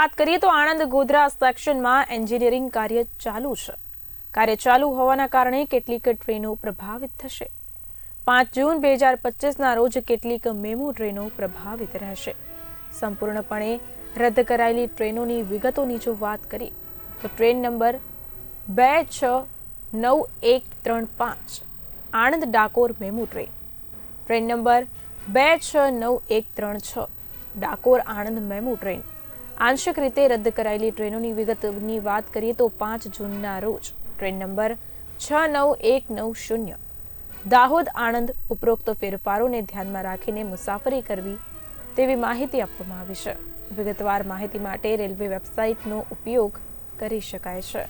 વાત કરીએ તો આણંદ ગોધરા સેક્શનમાં એન્જિનિયરિંગ કાર્ય ચાલુ છે. કાર્ય ચાલુ હોવાના કારણે કેટલીક ટ્રેનો પ્રભાવિત થશે. પાંચ જૂન બે હજાર પચીસના રોજ કેટલીક મેમુ ટ્રેનો પ્રભાવિત રહેશે. સંપૂર્ણપણે રદ કરાયેલી ટ્રેનોની વિગતોની જો વાત કરીએ, તો ટ્રેન નંબર બે છ નવ એક ત્રણ પાંચ, Anand Dakor MEMU train. Train number બે છ નવ એક ત્રણ છ, ડાકોર આણંદ મેમુ ટ્રેન. આંશિક રીતે રદ કરાયેલી ટ્રેનોની વિગતની વાત કરીએ તો પાંચ જૂનના રોજ ટ્રેન નંબર છ નવ એક નવ શૂન્ય દાહોદ આણંદ ઉપરોક્ત ફેરફારોને ધ્યાનમાં રાખીને મુસાફરી કરવી તેવી માહિતી આપવામાં આવી છે. વિગતવાર માહિતી માટે રેલવે વેબસાઇટનો ઉપયોગ કરી શકાય છે.